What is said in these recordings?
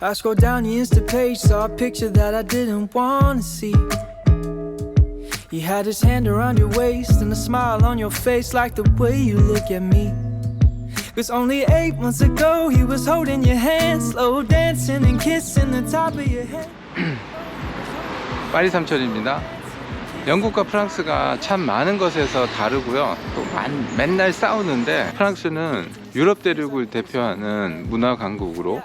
I scrolled down the Insta page, saw a picture that I didn't want to see. He had his hand around your waist and a smile on your face, like the way you look at me. Cause only eight months ago, he was holding your hand, slow dancing and kissing the top of your head. 파리 삼촌입니다. 영국과 프랑스가 참 많은 것에서 다르고요. 또 만- 맨날 싸우는데 프랑스는 유럽 대륙을 대표하는 문화 강국으로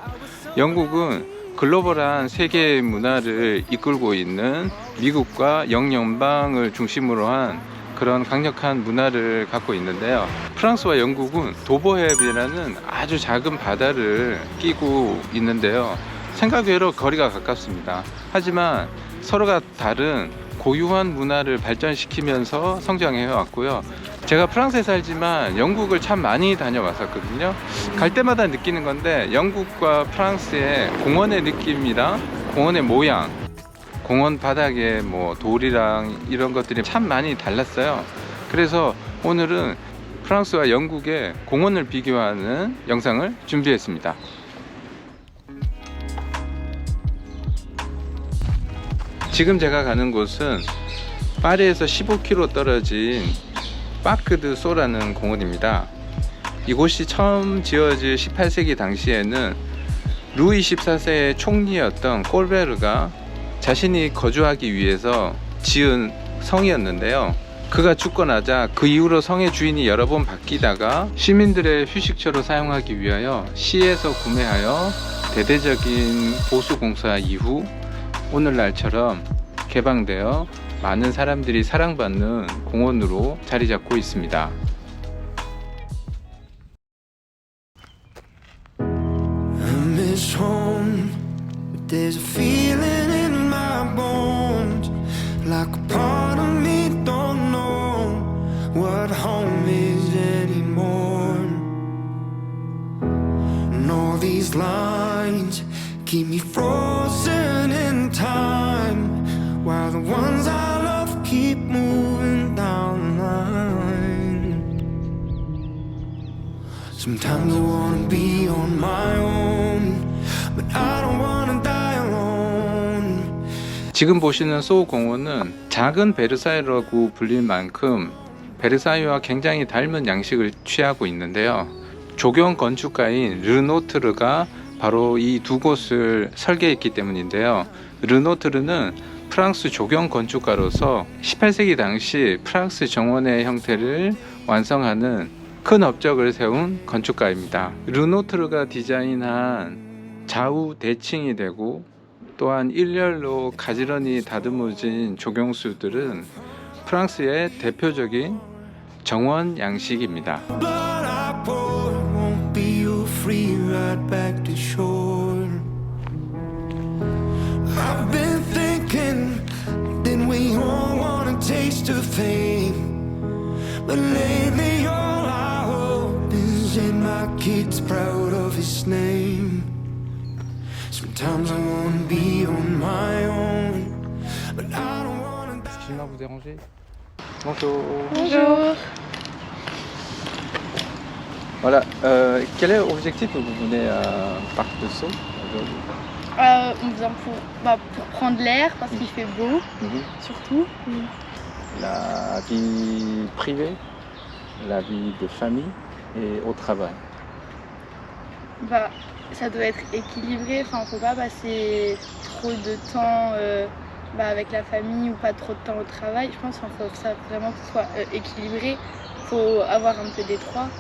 영국은 글로벌한 세계의 문화를 이끌고 있는 미국과 영연방을 중심으로 한 그런 강력한 문화를 갖고 있는데요. 프랑스와 영국은 도보해협이라는 아주 작은 바다를 끼고 있는데요. 생각외로 거리가 가깝습니다. 하지만 서로가 다른 고유한 문화를 발전시키면서 성장해 왔고요. 제가 프랑스에 살지만 영국을 참 많이 다녀왔었거든요. 갈 때마다 느끼는 건데 영국과 프랑스의 공원의 느낌이랑 공원의 모양, 공원 바닥에 뭐 돌이랑 이런 것들이 참 많이 달랐어요. 그래서 오늘은 프랑스와 영국의 공원을 비교하는 영상을 준비했습니다. 지금 제가 가는 곳은 파리에서 15km 떨어진 파크드 소라는 공원입니다. 이곳이 처음 지어질 18세기 당시에는 루이 14세의 총리였던 꼴베르가 자신이 거주하기 위해서 지은 성이었는데요. 그가 죽고 나자 그 이후로 성의 주인이 여러 번 바뀌다가 시민들의 휴식처로 사용하기 위하여 시에서 구매하여 대대적인 보수 공사 이후 오늘날처럼 개방되어 많은 사람들이 사랑받는 공원으로 자리 잡고 있습니다. Sometimes I wanna be on my own, but I don't wanna die alone. 지금 보시는 소우 공원은 작은 베르사유라고 불릴 만큼 베르사유와 굉장히 닮은 양식을 취하고 있는데요. 조경 건축가인 르노트르가 바로 이 두 곳을 설계했기 때문인데요. 르노트르는 프랑스 조경 건축가로서 18세기 당시 프랑스 정원의 형태를 완성하는 큰 업적을 세운 건축가입니다. 르노트르가 디자인한 좌우 대칭이 되고 또한 일렬로 가지런히 다듬어진 조경수들은 프랑스의 대표적인 정원 양식입니다. Kid's proud of his name. Sometimes I wanna be on my own, but I don't wanna die. Excusez-moi, vous déranger Bonjour. Bonjour. Voilà, euh, quel est l'objectif que vous venez à Parc de Sceaux aujourd'hui Euh, on vient pour, bah, pour prendre l'air parce qu'il fait beau, Mhm. surtout. La vie privée, la vie de famille et au travail. Bah, ça doit être équilibré. Enfin, faut pas passer trop de temps euh, bah, avec la famille ou pas trop de temps au travail. Je pense qu'il faut que ça vraiment que ce soit euh, équilibré. faut avoir un peu des trois,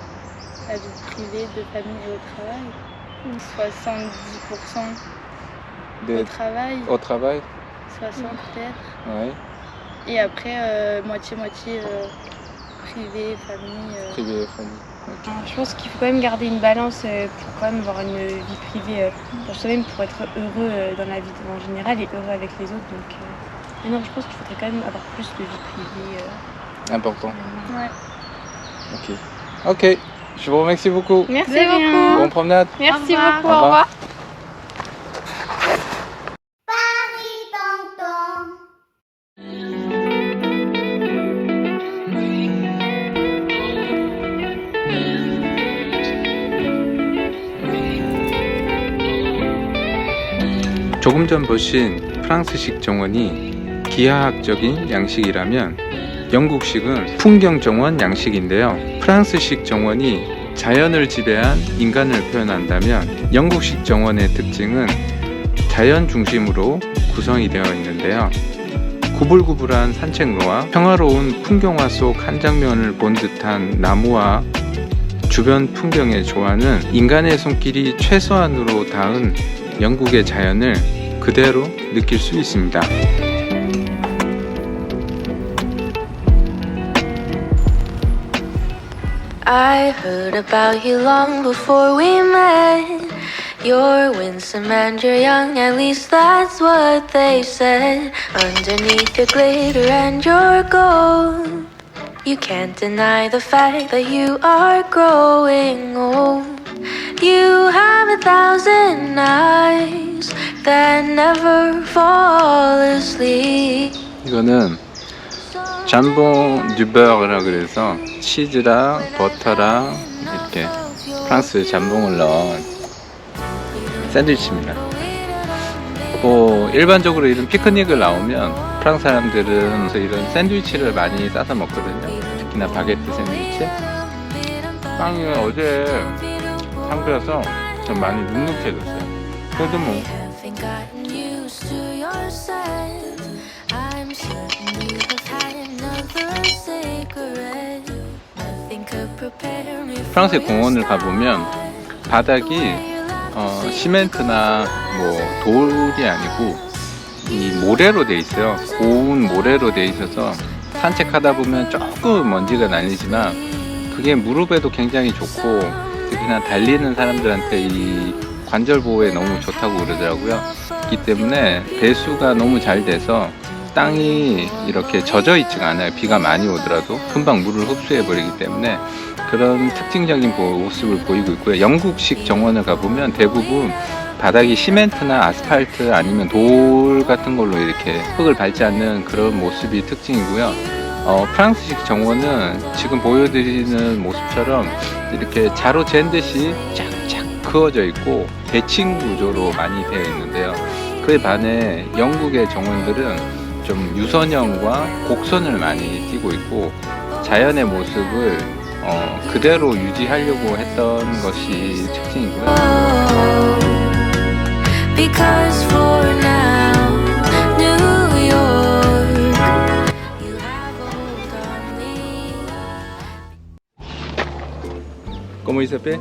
la vie privée, de famille et au travail. 70% au De- travail, au travail 60 peut-être. Ouais, Et après, euh, moitié-moitié euh, privé, famille. euh. privé et famille. Ok. Je pense qu'il faut quand même garder une balance euh, pour quand même avoir une vie privée euh, pour soi-même, pour être heureux euh, dans la vie en général et heureux avec les autres. Donc, mais non, je pense qu'il faudrait quand même avoir plus de vie privée. Important. Ouais. Ok. Ok, je vous remercie beaucoup. Merci beaucoup. Bonne promenade. Merci Au beaucoup. Au Au revoir. 조금 전 보신 프랑스식 정원이 기하학적인 양식이라면 영국식은 풍경 정원 양식인데요. 프랑스식 정원이 자연을 지배한 인간을 표현한다면 영국식 정원의 특징은 자연 중심으로 구성이 되어 있는데요. 구불구불한 산책로와 평화로운 풍경화 속 한 장면을 본 듯한 나무와 주변 풍경의 조화는 인간의 손길이 최소한으로 닿은 영국의 자연을 그대로 느낄 수 있습니다. I heard about you long before we met. You're winsome and you're young, at least that's what they said. Underneath your glitter and your gold, you can't deny the fact that you are growing old. You have a thousand eyes that never fall asleep. 이거는 잠봉 듀버라 그래서 치즈랑 버터랑 이렇게 프랑스 잠봉을 넣은 샌드위치입니다. 뭐 일반적으로 이런 피크닉을 나오면 프랑스 사람들은 이런 샌드위치를 많이 싸서 먹거든요. 특히나 바게트 샌드위치. 빵이 어제 상주라서 좀 많이 눅눅해졌어요. 그래도 뭐 your 공원을 가보면 바닥이 어, 시멘트나 뭐 돌이 아니고 이 모래로 돼 있어요. 고운 모래로 돼 있어서 산책하다 보면 조금 먼지가 나뉘지만 그게 무릎에도 굉장히 좋고 특히나 달리는 사람들한테 이 관절 보호에 너무 좋다고 그러더라고요. 그렇기 때문에 배수가 너무 잘 돼서 땅이 이렇게 젖어 있지가 않아요. 비가 많이 오더라도 금방 물을 흡수해 버리기 때문에 그런 특징적인 모습을 보이고 있고요. 영국식 정원을 가보면 대부분 바닥이 시멘트나 아스팔트 아니면 돌 같은 걸로 이렇게 흙을 밟지 않는 그런 모습이 특징이고요. 어, 프랑스식 정원은 지금 보여드리는 모습처럼 이렇게 자로 잰 듯이 쫙쫙 그어져 있고 대칭 구조로 많이 되어 있는데요. 그에 반해 영국의 정원들은 좀 유선형과 곡선을 많이 띠고 있고 자연의 모습을 어, 그대로 유지하려고 했던 것이 특징이고요. Comment il s'appelle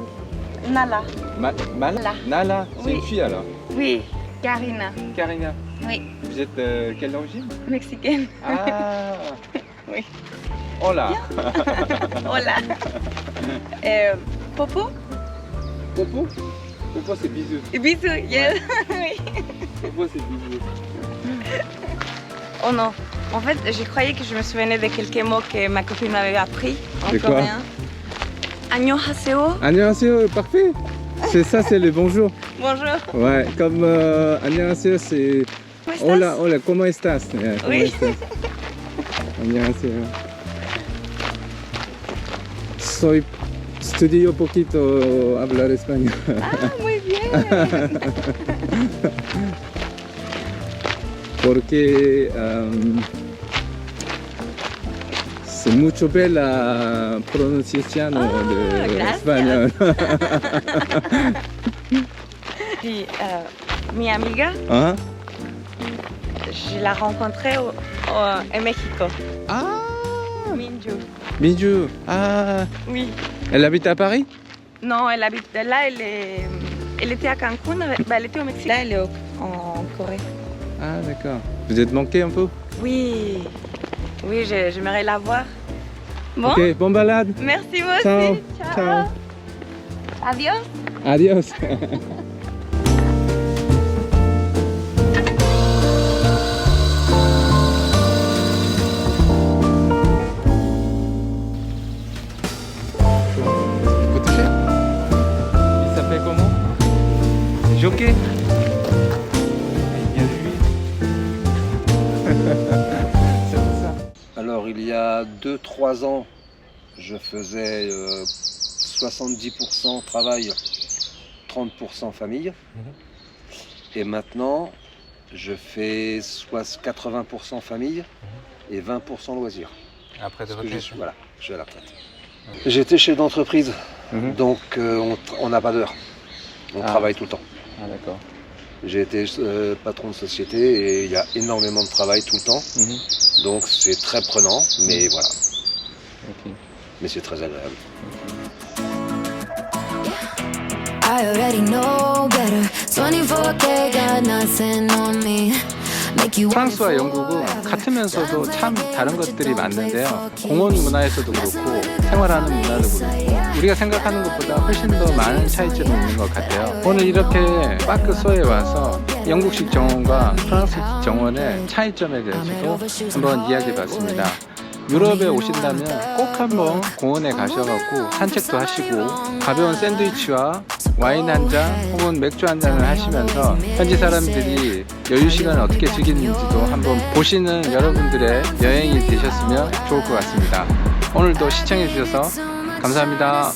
Nala. Ma- Nala. Nala, c'est Oui. une fille alors. Oui, Karina. Karina. Oui. Vous êtes euh, quelle origine Mexicaine. Ah Oui. Là Hola. Euh, Popo Popo? Popo c'est bisous. Bisous, yes. oui. Popo c'est bisous. Oh non. En fait, j'ai croyais que je me souvenais de quelques mots que ma copine m'avait appris en coréen. Annyeonghaseyo. Annyeonghaseyo, parfait. C'est ça, c'est le bonjour. Bonjour. Ouais, comme euh, Annyeonghaseyo, c'est... Hola, hola, comment estás? Yeah, oui. Soy estudio poquito hablar español. Ah, muy bien. Porque... Um, c'est mucho bella pronunciación Ah, de gracias. español. Puis, euh, mi amiga, Hein? je l'ai rencontrée au, au- en Mexico. Ah, Minju. Minju. Ah, Oui. elle habite à Paris? Non, elle habite là, elle, est, elle était à Cancun, bah, elle était au Mexique. Là, elle est au- en Corée. Ah, d'accord. Vous êtes manqué un peu? Oui. Oui, je- j'aimerais la voir. Bon, Ok, bon balade. merci vous Ciao. aussi. Ciao. Adios. Adios. 2-3 ans, je faisais euh, 70% travail, 30% famille. Et maintenant, je fais soit 80% famille et 20% loisirs. Après de que je suis, voilà, je suis à la retraite. J'étais chef d'entreprise, Mhm. donc euh, on n'a pas d'heure. On Ah. travaille tout le temps. Ah d'accord. J'ai été euh, patron de société et il y a énormément de travail tout le temps. Donc c'est très prenant, mais voilà. Ok. Mais c'est très agréable. I already know better. 24K got nothing on me. 프랑스와 영국은 같으면서도 참 다른 것들이 많는데요. 공원 문화에서도 그렇고 생활하는 문화도 그렇고 우리가 생각하는 것보다 훨씬 더 많은 차이점이 있는 것 같아요. 오늘 이렇게 파크소에 와서 영국식 정원과 프랑스식 정원의 차이점에 대해서도 한번 이야기해 봤습니다. 유럽에 오신다면 꼭 한번 공원에 가셔갖고 산책도 하시고 가벼운 샌드위치와 와인 한 잔 혹은 맥주 한 잔을 하시면서 현지 사람들이 여유 시간을 어떻게 즐기는지도 한번 보시는 여러분들의 여행이 되셨으면 좋을 것 같습니다. 오늘도 시청해 주셔서 감사합니다.